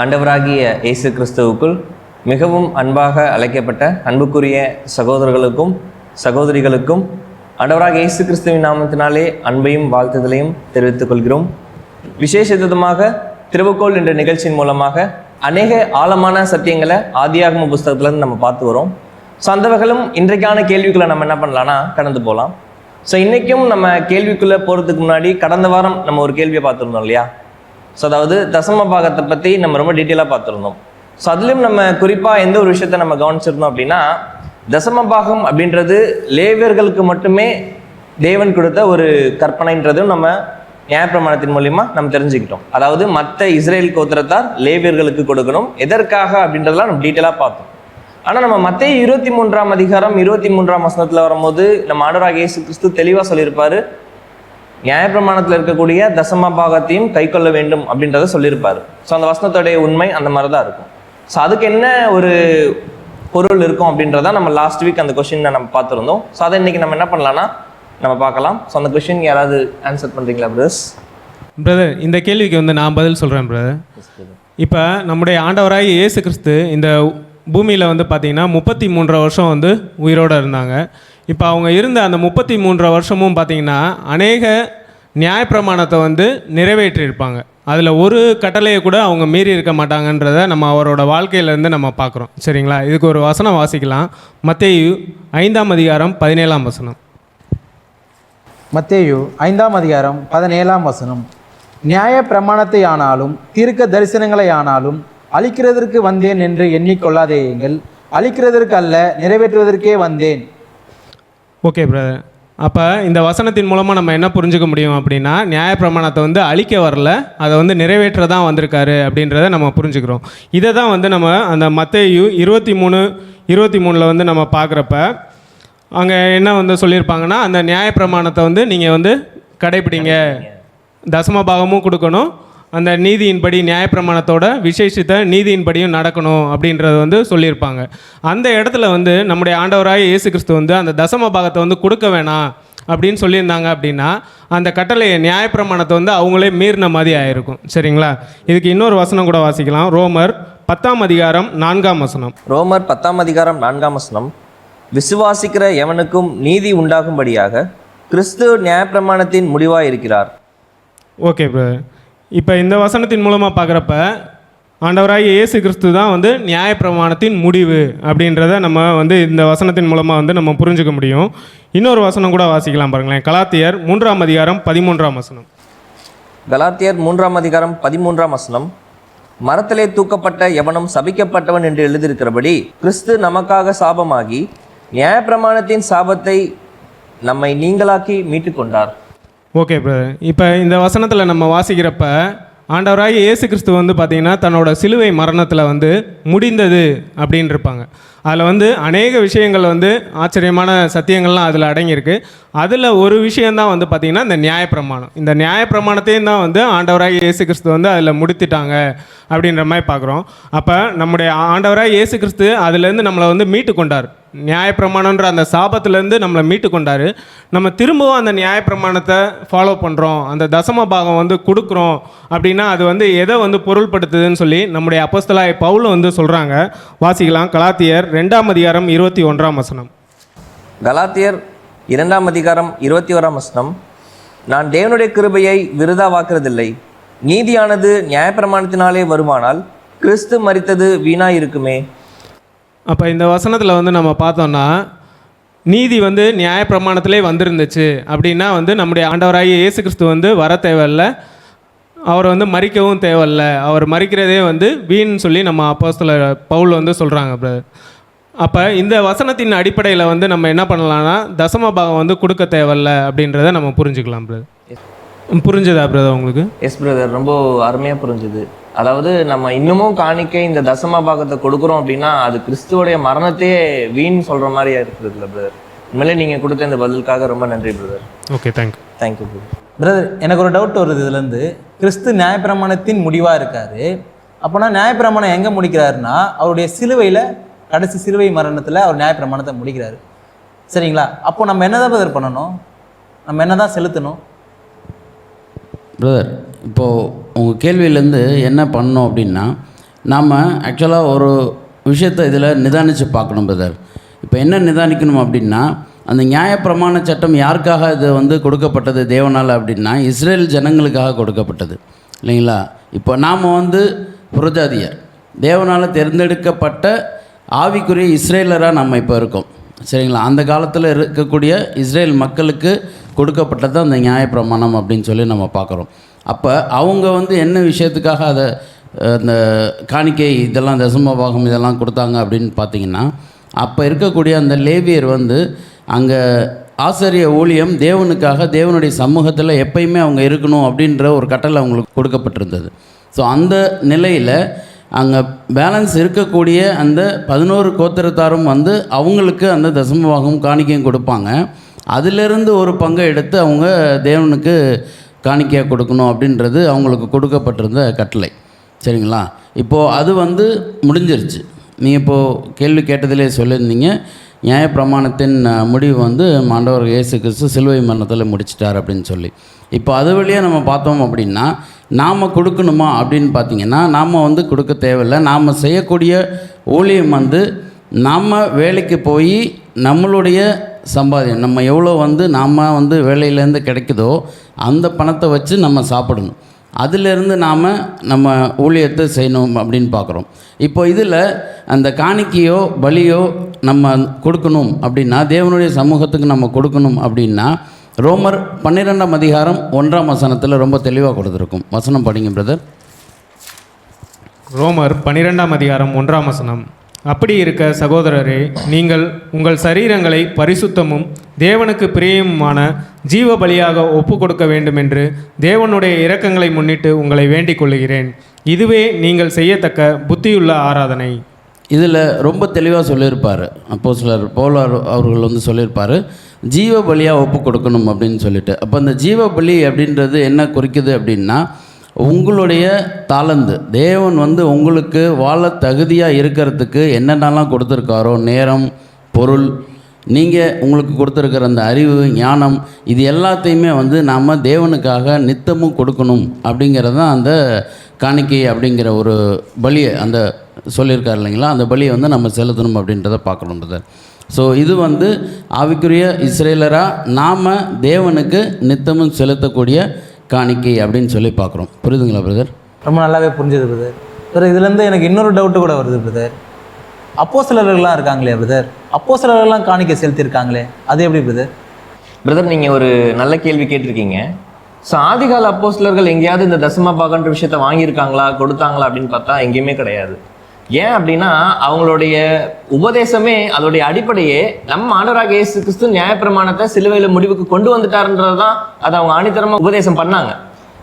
ஆண்டவராகிய இயேசு கிறிஸ்துவுக்குள் மிகவும் அன்பாக அழைக்கப்பட்ட அன்புக்குரிய சகோதரர்களுக்கும் சகோதரிகளுக்கும் ஆண்டவராக இயேசு கிறிஸ்துவின் நாமத்தினாலே அன்பையும் வாழ்த்துதலையும் தெரிவித்துக் கொள்கிறோம். விசேஷமாக திருவுக்கோள் என்ற நிகழ்ச்சியின் மூலமாக அநேக ஆழமான சத்தியங்களை ஆதியாகம புஸ்தகத்துலேருந்து நம்ம பார்த்து வரோம். ஸோ அந்த வகையிலும் இன்றைக்கான கேள்விக்குள்ளே நம்ம என்ன பண்ணலான்னா கடந்து போகலாம். ஸோ இன்றைக்கும் நம்ம கேள்விக்குள்ளே போகிறதுக்கு முன்னாடி கடந்த வாரம் நம்ம ஒரு கேள்வியை பார்த்துருந்தோம் இல்லையா? ஸோ அதாவது தசம பாகத்தை பற்றி நம்ம ரொம்ப டீட்டெயிலாக பார்த்துருந்தோம். ஸோ அதுலேயும் நம்ம குறிப்பாக எந்த ஒரு விஷயத்த நம்ம கவனிச்சிருந்தோம் அப்படின்னா தசம பாகம் அப்படின்றது லேவியர்களுக்கு மட்டுமே தேவன் கொடுத்த ஒரு கற்பனைன்றதும் நம்ம நியாயப்பிரமாணத்தின் மூலியமா நம்ம தெரிஞ்சுக்கிட்டோம். அதாவது மற்ற இஸ்ரேல் கோத்திரத்தார் லேவியர்களுக்கு கொடுக்கணும். எதற்காக அப்படின்றதெல்லாம் நம்ம டீட்டெயிலாக பார்த்தோம். ஆனால் நம்ம மற்ற இருபத்தி மூன்றாம் அதிகாரம் இருபத்தி மூன்றாம் வசனத்தில் வரும்போது நம்ம ஆண்டவராக இயேசு கிறிஸ்து தெளிவாக சொல்லியிருப்பாரு நியாயப்பிரமாணத்தில் இருக்கக்கூடிய தசம பாகத்தையும் கை கொள்ள வேண்டும் அப்படின்றத சொல்லியிருப்பாரு. ஸோ அந்த வசனத்தோடைய உண்மை அந்த மாதிரி தான் இருக்கும். ஸோ அதுக்கு என்ன ஒரு பொருள் இருக்கும் அப்படின்றத நம்ம லாஸ்ட் வீக் அந்த கொஷினை நம்ம பார்த்துருந்தோம். ஸோ அதை இன்னைக்கு நம்ம என்ன பண்ணலாம்னா நம்ம பார்க்கலாம். ஸோ அந்த கொஷின் யாராவது ஆன்சர் பண்ணுறீங்களா பிரதர்ஸ் பிரதர் இந்த கேள்விக்கு வந்து நான் பதில் சொல்கிறேன் பிரதர் இப்போ நம்முடைய ஆண்டவராய் இயேசு கிறிஸ்து இந்த பூமியில் வந்து பார்த்தீங்கன்னா முப்பத்தி மூன்றரை வருஷம் வந்து உயிரோடு இருந்தாங்க. இப்போ அவங்க இருந்த அந்த முப்பத்தி மூன்றரை வருஷமும் பார்த்தீங்கன்னா அநேக நியாயப்பிரமாணத்தை வந்து நிறைவேற்றியிருப்பாங்க. அதில் ஒரு கட்டளையை கூட அவங்க மீறி இருக்க மாட்டாங்கன்றத நம்ம அவரோட வாழ்க்கையிலேருந்து நம்ம பார்க்குறோம் சரிங்களா? இதுக்கு ஒரு வசனம் வாசிக்கலாம். மத்தேயு ஐந்தாம் அதிகாரம் பதினேழாம் வசனம். மத்தேயு ஐந்தாம் அதிகாரம் பதினேழாம் வசனம். நியாய பிரமாணத்தை ஆனாலும் தீர்க்க தரிசனங்களை ஆனாலும் அழிக்கிறதற்கு வந்தேன் என்று எண்ணிக்கொள்ளாதேயுங்கள் அழிக்கிறதற்கு அல்ல நிறைவேற்றுவதற்கே வந்தேன். ஓகே பிரதர் அப்போ இந்த வசனத்தின் மூலமாக நம்ம என்ன புரிஞ்சுக்க முடியும் அப்படின்னா நியாயப்பிரமாணத்தை வந்து அழிக்க வரல அதை வந்து நிறைவேற்ற தான் வந்திருக்காரு அப்படின்றத நம்ம புரிஞ்சுக்கிறோம். இதை தான் வந்து நம்ம அந்த மத்தேயு இருபத்தி மூணு இருபத்தி மூணில் வந்து நம்ம பார்க்குறப்ப அங்கே என்ன வந்து சொல்லியிருப்பாங்கன்னா அந்த நியாயப்பிரமாணத்தை வந்து நீங்கள் வந்து கடைப்பிடிங்க. தசம பாகமும் கொடுக்கணும் அந்த நீதியின்படி நியாயப்பிரமாணத்தோட விசேஷித்த நீதியின்படியும் நடக்கணும் அப்படின்றத வந்து சொல்லியிருப்பாங்க. அந்த இடத்துல வந்து நம்முடைய ஆண்டவராய இயேசு கிறிஸ்து வந்து அந்த தசம பாகத்தை வந்து கொடுக்க வேணாம் அப்படின்னு சொல்லியிருந்தாங்க அப்படின்னா அந்த கட்டளையை நியாயப்பிரமாணத்தை வந்து அவங்களே மீறின மாதிரி ஆயிருக்கும். சரிங்களா? இதுக்கு இன்னொரு வசனம் கூட வாசிக்கலாம். ரோமர் பத்தாம் அதிகாரம் நான்காம் வசனம். ரோமர் பத்தாம் அதிகாரம் நான்காம் வசனம். விசுவாசிக்கிற எவனுக்கும் நீதி உண்டாகும்படியாக கிறிஸ்து நியாயப்பிரமாணத்தின் முடிவாய் இருக்கிறார் ஓகே பிரதர். இப்போ இந்த வசனத்தின் மூலமாக பார்க்குறப்ப ஆண்டவராக இயேசு கிறிஸ்து தான் வந்து நியாயப்பிரமாணத்தின் முடிவு அப்படின்றத நம்ம வந்து இந்த வசனத்தின் மூலமாக வந்து நம்ம புரிஞ்சுக்க முடியும். இன்னொரு வசனம் கூட வாசிக்கலாம் பாருங்களேன். கலாத்தியர் மூன்றாம் அதிகாரம் பதிமூன்றாம் வசனம். கலாத்தியர் மூன்றாம் அதிகாரம் பதிமூன்றாம் வசனம். மரத்திலே தூக்கப்பட்ட எவனும் சபிக்கப்பட்டவன் என்று எழுதியிருக்கிறபடி கிறிஸ்து நமக்காக சாபமாகி நியாயப்பிரமாணத்தின் சாபத்தை நம்மை நீங்களாக்கி மீட்டுக்கொண்டார். ஓகே பிரதர் இப்போ இந்த வசனத்தில் நம்ம வாசிக்கிறப்ப ஆண்டவராக இயேசு கிறிஸ்து வந்து பார்த்திங்கன்னா தன்னோட சிலுவை மரணத்தில் வந்து முடிந்தது அப்படின்னு இருப்பாங்க அதில் வந்து அநேக விஷயங்கள் வந்து ஆச்சரியமான சத்தியங்கள்லாம் அதில் அடங்கியிருக்கு. அதில் ஒரு விஷயந்தான் வந்து பார்த்திங்கன்னா இந்த நியாயப்பிரமாணம். இந்த நியாயப்பிரமாணத்தையும் தான் வந்து ஆண்டவராக இயேசு கிறிஸ்து வந்து அதில் முடித்துட்டாங்க அப்படின்ற மாதிரி பார்க்குறோம் அப்போ நம்முடைய ஆண்டவராக இயேசு கிறிஸ்து அதுலேருந்து நம்மளை வந்து மீட்டு கொண்டார். நியாயப்பிரமாணன்ற அந்த சாபத்துலேருந்து நம்மளை மீட்டு கொண்டார். நம்ம திரும்பவும் அந்த நியாயப்பிரமாணத்தை ஃபாலோ பண்ணுறோம் அந்த தசம பாகம் வந்து கொடுக்குறோம் அப்படின்னா அது வந்து எதை வந்து பொருள்படுத்துதுன்னு சொல்லி நம்முடைய அப்போஸ்தலாய் பவுல் வந்து சொல்கிறாங்க வாசிக்கலாம். கலாத்தியர் ரெண்டாம் அதிகாரம் இருபத்தி ஒன்றாம் வசனம். கலாத்தியர் இரண்டாம் அதிகாரம் இருபத்தி ஓராம் வசனம். நான் தேவனுடைய கிருபையை விருதாவாக்குறதில்லை. நீதியானது நியாயப்பிரமாணத்தினாலே வருமானால் கிறிஸ்து மறித்தது வீணாக இருக்குமே அப்போ இந்த வசனத்தில் வந்து நம்ம பார்த்தோம்னா நீதி வந்து நியாயப்பிரமாணத்திலே வந்திருந்துச்சு அப்படின்னா வந்து நம்முடைய ஆண்டவராகிய இயேசு கிறிஸ்து வந்து வர தேவையில்ல. அவர் வந்து மறிக்கவும் தேவையில்ல. அவர் மறிக்கிறதே வந்து வீண் சொல்லி நம்ம அப்போஸ்தலர் பவுல் வந்து சொல்கிறாங்க பிரதர் அப்போ இந்த வசனத்தின் அடிப்படையில் வந்து நம்ம என்ன பண்ணலாம்னா தசம பாகம் வந்து கொடுக்க தேவையில்ல அப்படின்றத நம்ம புரிஞ்சுக்கலாம் பிரதர் புரிஞ்சுதா பிரதர் உங்களுக்கு? எஸ் பிரதர் ரொம்ப அருமையாக புரிஞ்சுது. அதாவது நம்ம இன்னமும் காணிக்கை இந்த தசம பாகத்தை கொடுக்குறோம் அப்படின்னா அது கிறிஸ்துவோடைய மரணத்தையே வீண் சொல்கிற மாதிரி இருக்குதுல்ல பிரதர் உண்மையிலே நீங்கள் கொடுத்த இந்த பதிலுக்காக ரொம்ப நன்றி brother okay thank you thank you brother brother எனக்கு ஒரு டவுட் வருது இதுலேருந்து கிறிஸ்து நியாயப்பிரமாணத்தின் முடிவாக இருக்காரு? அப்போனா நியாயப்பிரமாணம் எங்கே முடிக்கிறாருன்னா அவருடைய சிலுவையில் கடைசி சிறுவை மரணத்தில் அவர் நியாயப்பிரமாணத்தை முடிக்கிறாரு. சரிங்களா? அப்போ நம்ம என்னதான் பிரதர் பண்ணணும்? நம்ம என்ன தான் செலுத்தணும்? பிரதர் இப்போது உங்கள் கேள்வியிலேருந்து என்ன பண்ணோம் அப்படின்னா நாம் ஆக்சுவலாக ஒரு விஷயத்தை இதில் நிதானித்து பார்க்கணும் பிரதர் இப்போ என்ன நிதானிக்கணும் அப்படின்னா அந்த நியாயப்பிரமாண சட்டம் யாருக்காக இது வந்து கொடுக்கப்பட்டது தேவனால் அப்படின்னா இஸ்ரேல் ஜனங்களுக்காக கொடுக்கப்பட்டது. இல்லைங்களா? இப்போ நாம் வந்து புரஜாதியர். தேவனால் தேர்ந்தெடுக்கப்பட்ட ஆவிக்குரிய இஸ்ரேலராக நம்ம இப்போ இருக்கோம். சரிங்களா? அந்த காலத்தில் இருக்கக்கூடிய இஸ்ரேல் மக்களுக்கு கொடுக்கப்பட்டது அந்த நியாயப்பிரமாணம் அப்படின்னு சொல்லி நம்ம பார்க்குறோம். அப்போ அவங்க வந்து என்ன விஷயத்துக்காக அதை அந்த இந்த காணிக்கை இதெல்லாம் தசமபாகம் இதெல்லாம் கொடுத்தாங்க அப்படின்னு பார்த்தீங்கன்னா அப்போ இருக்கக்கூடிய அந்த லேவியர் வந்து அங்கே ஆசிரிய ஊழியம் தேவனுக்காக தேவனுடைய சமூகத்தில் எப்பயுமே அவங்க இருக்கணும் அப்படின்ற ஒரு கட்டளை அவங்களுக்கு கொடுக்கப்பட்டிருந்தது. ஸோ அந்த நிலையில் அங்கே பேலன்ஸ் இருக்கக்கூடிய அந்த பதினோரு கோத்திரத்தாரும் வந்து அவங்களுக்கு அந்த தசமபாகம் காணிக்கையும் கொடுப்பாங்க. அதிலிருந்து ஒரு பங்கை எடுத்து அவங்க தேவனுக்கு காணிக்கையாக கொடுக்கணும் அப்படின்றது அவங்களுக்கு கொடுக்கப்பட்டிருந்த கட்டளை. சரிங்களா? இப்போது அது வந்து முடிஞ்சிருச்சு. நீங்கள் இப்போது கேள்வி கேட்டதிலே சொல்லியிருந்தீங்க. நியாயப்பிரமாணத்தின் முடிவு வந்து மாண்டவர் இயேசு கிறிஸ்து சிலுவை மரணத்தில் முடிச்சிட்டார் அப்படின்னு சொல்லி. இப்போ அது வழியாக நம்ம பார்த்தோம் அப்படின்னா நாம் கொடுக்கணுமா அப்படின்னு பார்த்தீங்கன்னா நாம் வந்து கொடுக்க தேவையில்லை. நாம் செய்யக்கூடிய ஊழியம் வந்து நாம் வேலைக்கு போய் நம்மளுடைய சம்பாதியம் நம்ம எவ்வளோ வந்து நாம் வந்து வேலையிலேருந்து கிடைக்குதோ அந்த பணத்தை வச்சு நம்ம சாப்பிடணும். அதிலிருந்து நாம் நம்ம ஊழியத்தை செய்யணும் அப்படின்னு பார்க்குறோம். இப்போ இதில் அந்த காணிக்கையோ பலியோ நம்ம கொடுக்கணும் அப்படின்னா தேவனுடைய சமூகத்துக்கு நம்ம கொடுக்கணும் அப்படின்னா ரோமர் பன்னிரெண்டாம் அதிகாரம் ஒன்றாம் வசனத்தில் ரொம்ப தெளிவாக கொடுத்துருக்கும். வசனம் படிங்க பிரதர் ரோமர் பன்னிரெண்டாம் அதிகாரம் ஒன்றாம் வசனம். அப்படி இருக்க சகோதரரே நீங்கள் உங்கள் சரீரங்களை பரிசுத்தமும் தேவனுக்கு பிரியமுமான ஜீவ பலியாக ஒப்பு கொடுக்க வேண்டுமென்று தேவனுடைய இரக்கங்களை முன்னிட்டு உங்களை வேண்டிக் கொள்ளுகிறேன். இதுவே நீங்கள் செய்யத்தக்க புத்தியுள்ள ஆராதனை. இதில் ரொம்ப தெளிவாக சொல்லியிருப்பார். அப்போ சிலர் போலார் அவர்கள் வந்து சொல்லியிருப்பார். ஜீவ பலியாக ஒப்பு கொடுக்கணும் அப்படின்னு சொல்லிட்டு. அப்போ அந்த ஜீவ பலி அப்படின்றது என்ன குறிக்குது அப்படின்னா உங்களுடைய தாளந்து தேவன் வந்து உங்களுக்கு வாழ தகுதியாக இருக்கிறதுக்கு என்னென்னலாம் கொடுத்துருக்காரோ நேரம் பொருள் நீங்கள் உங்களுக்கு கொடுத்துருக்கிற அந்த அறிவு ஞானம் இது எல்லாத்தையுமே வந்து நாம் தேவனுக்காக நித்தமும் கொடுக்கணும் அப்படிங்கிறது தான் அந்த காணிக்கை அப்படிங்கிற ஒரு பலியை அந்த சொல்லியிருக்காரு இல்லைங்களா? அந்த பலியை வந்து நம்ம செலுத்தணும் அப்படின்றத பார்க்கணும் ஸோ இது வந்து ஆவிக்குரிய இஸ்ரேலராக நாம் தேவனுக்கு நித்தமும் செலுத்தக்கூடிய காணிக்கை அப்படின்னு சொல்லி பார்க்குறோம். புரியுதுங்களா பிரதர் ரொம்ப நல்லாவே புரிஞ்சுது பிரதர் பிரதர் இதுலேருந்து எனக்கு இன்னொரு டவுட்டு கூட வருது பிரதர் அப்போ சிலர்கள்லாம் இருக்காங்களே பிரதர் அப்போ சிலர்கள்லாம் காணிக்கை செலுத்தியிருக்காங்களே? அது எப்படி பிரதர் பிரதர் நீங்கள் ஒரு நல்ல கேள்வி கேட்டிருக்கீங்க. ஸோ ஆதிகால அப்போஸ்தலர்கள் எங்கேயாவது இந்த தசம பாகன்ற விஷயத்த வாங்கியிருக்காங்களா கொடுத்தாங்களா அப்படின்னு பார்த்தா எங்கேயுமே கிடையாது. ஏன் அப்படின்னா அவங்களுடைய உபதேசமே அதோடைய அடிப்படையே நம்ம ஆண்டவராக இயேசு கிறிஸ்து நியாயப்பிரமாணத்தை சிலுவையில் முடிவுக்கு கொண்டு வந்துட்டாருன்றது தான் அதை அவங்க ஆணித்தரமாக உபதேசம் பண்ணாங்க.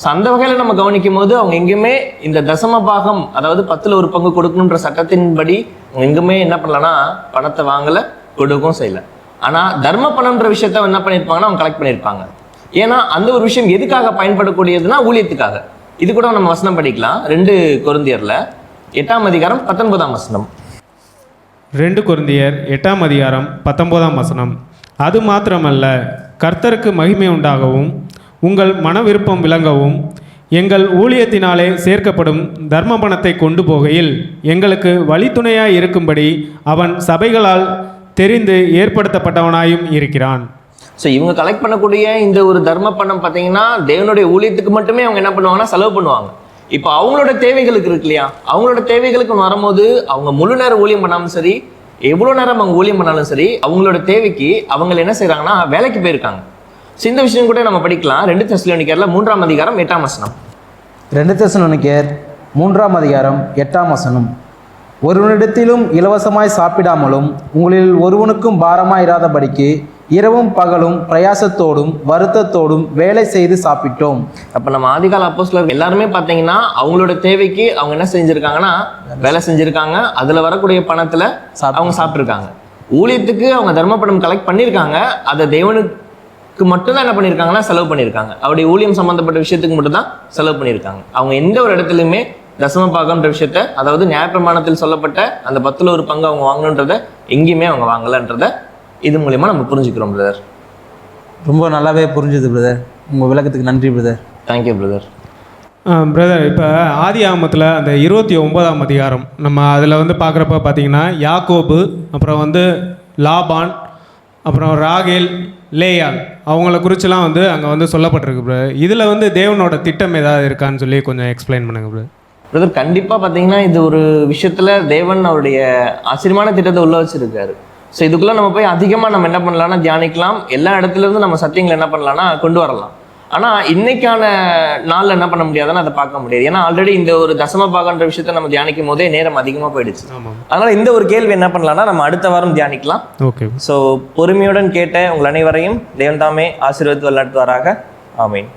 ஸோ அந்த வகையில் நம்ம கவனிக்கும் போது அவங்க எங்கேயுமே இந்த தசம பாகம் அதாவது பத்தில் ஒரு பங்கு கொடுக்கணுன்ற சட்டத்தின்படி அவங்க எங்குமே என்ன பண்ணலன்னா பணத்தை வாங்கலை கொடுக்கவும் செய்யலை. ஆனால் தர்ம பணம்ன்ற விஷயத்த என்ன பண்ணியிருப்பாங்கன்னா அவங்க கலெக்ட் பண்ணியிருப்பாங்க. ஏன்னா அந்த ஒரு விஷயம் எதுக்காக பயன்படக்கூடியதுன்னா ஊழியத்துக்காக. இது கூட நம்ம வசனம் படிக்கலாம். ரெண்டு குருந்தியரில் எட்டாம் அதிகாரம் பத்தொன்பதாம் வசனம். ரெண்டு குருந்தியர் எட்டாம் அதிகாரம் பத்தொன்பதாம் வசனம். அது மாத்திரமல்ல கர்த்தருக்கு மகிமை உண்டாகவும் உங்கள் மன விருப்பம் விளங்கவும் எங்கள் ஊழியத்தினாலே சேர்க்கப்படும் தர்ம பணத்தை கொண்டு போகையில் எங்களுக்கு வழித்துணையாய் இருக்கும்படி அவன் சபைகளால் தெரிந்து ஏற்படுத்தப்பட்டவனாயும் இருக்கிறான். ஸோ இவங்க கலெக்ட் பண்ணக்கூடிய இந்த ஒரு தர்ம பணம் பார்த்தீங்கன்னா தேவனுடைய ஊழியத்துக்கு மட்டுமே அவங்க என்ன பண்ணுவாங்கன்னா செலவு பண்ணுவாங்க. இப்போ அவங்களோட தேவைகளுக்கு இருக்கு இல்லையா? அவங்களோட தேவைகளுக்கு வரும்போது அவங்க முழு நேரம் ஊழியம் பண்ணாலும் சரி எவ்வளோ நேரம் அவங்க ஊழியம் பண்ணாலும் சரி அவங்களோட தேவைக்கு அவங்க என்ன செய்கிறாங்கன்னா வேலைக்கு போயிருக்காங்க. ஸோ இந்த விஷயம் கூட நம்ம படிக்கலாம். ரெண்டு தெசலோனிக்கர்ல மூன்றாம் அதிகாரம் எட்டாம் வசனம். ரெண்டு தெசலோனிக்கேர் மூன்றாம் அதிகாரம் எட்டாம் வசனம். ஒருவனிடத்திலும் இலவசமாய் சாப்பிடாமலும் உங்களில் ஒருவனுக்கும் பாரமாக இராதபடிக்கு இரவும் பகலும் பிரயாசத்தோடும் வருத்தத்தோடும் வேலை செய்து சாப்பிட்டோம். அப்போ நம்ம ஆதிகால அப்போஸ்லர் எல்லாருமே பார்த்தீங்கன்னா அவங்களோட தேவைக்கு அவங்க என்ன செஞ்சுருக்காங்கன்னா வேலை செஞ்சுருக்காங்க. அதில் வரக்கூடிய பணத்தில் அவங்க சாப்பிட்ருக்காங்க ஊழியத்துக்கு அவங்க தர்மப்படம் கலெக்ட் பண்ணியிருக்காங்க அதை தேவனுக்கு மட்டும்தான் என்ன பண்ணியிருக்காங்கன்னா செலவு பண்ணியிருக்காங்க அவருடைய ஊழியம் சம்மந்தப்பட்ட விஷயத்துக்கு மட்டும்தான் செலவு பண்ணியிருக்காங்க அவங்க எந்த ஒரு இடத்துலையுமே தசம பாகம்ன்ற விஷயத்த அதாவது நியாயப்பிரமாணத்தில் சொல்லப்பட்ட அந்த பத்தில் ஒரு பங்கு அவங்க வாங்கணுன்றத எங்கேயுமே அவங்க வாங்கலைன்றத இது மூலியமா நம்ம புரிஞ்சுக்கிறோம் பிரதர் ரொம்ப நல்லாவே புரிஞ்சுது பிரதர் உங்கள் விளக்கத்துக்கு நன்றி பிரதர் தேங்க்யூ பிரதர் பிரதர் இப்போ ஆதி ஆமத்தில் அந்த இருபத்தி ஒன்பதாம் அதிகாரம் நம்ம அதில் வந்து பார்க்குறப்ப பார்த்தீங்கன்னா யாக்கோபு அப்புறம் வந்து லாபான் அப்புறம் ராகேல் லேயால் அவங்கள குறிச்செல்லாம் வந்து அங்கே வந்து சொல்லப்பட்டிருக்கு ப்ரோ இதில் வந்து தேவனோட திட்டம் ஏதாவது இருக்கான்னு சொல்லி கொஞ்சம் எக்ஸ்பிளைன் பண்ணுங்க ப்ரோ பிரதர் கண்டிப்பாக பார்த்தீங்கன்னா இது ஒரு விஷயத்தில் தேவன் அவருடைய ஆச்சரியமான திட்டத்தை உள்ள வச்சிருக்காரு. ஸோ இதுக்குள்ளே நம்ம போய் அதிகமாக நம்ம என்ன பண்ணலாம்னா தியானிக்கலாம். எல்லா இடத்துல இருந்து நம்ம சத்தியங்களை என்ன பண்ணலாம்னா கொண்டு வரலாம். ஆனால் இன்னைக்கான நாளில் என்ன பண்ண முடியாதுன்னு அதை பார்க்க முடியாது. ஏன்னா ஆல்ரெடி இந்த ஒரு தசம பாகன்ற விஷயத்தை நம்ம தியானிக்கும் போதே நேரம் அதிகமாக போயிடுச்சு. அதனால் இந்த ஒரு கேள்வி என்ன பண்ணலாம்னா நம்ம அடுத்த வாரம் தியானிக்கலாம். ஓகே. ஸோ பொறுமையுடன் கேட்ட உங்கள் அனைவரையும் தேவன் தாமே ஆசீர்வதித்து வழிநடத்துவாராக. ஆமீன்.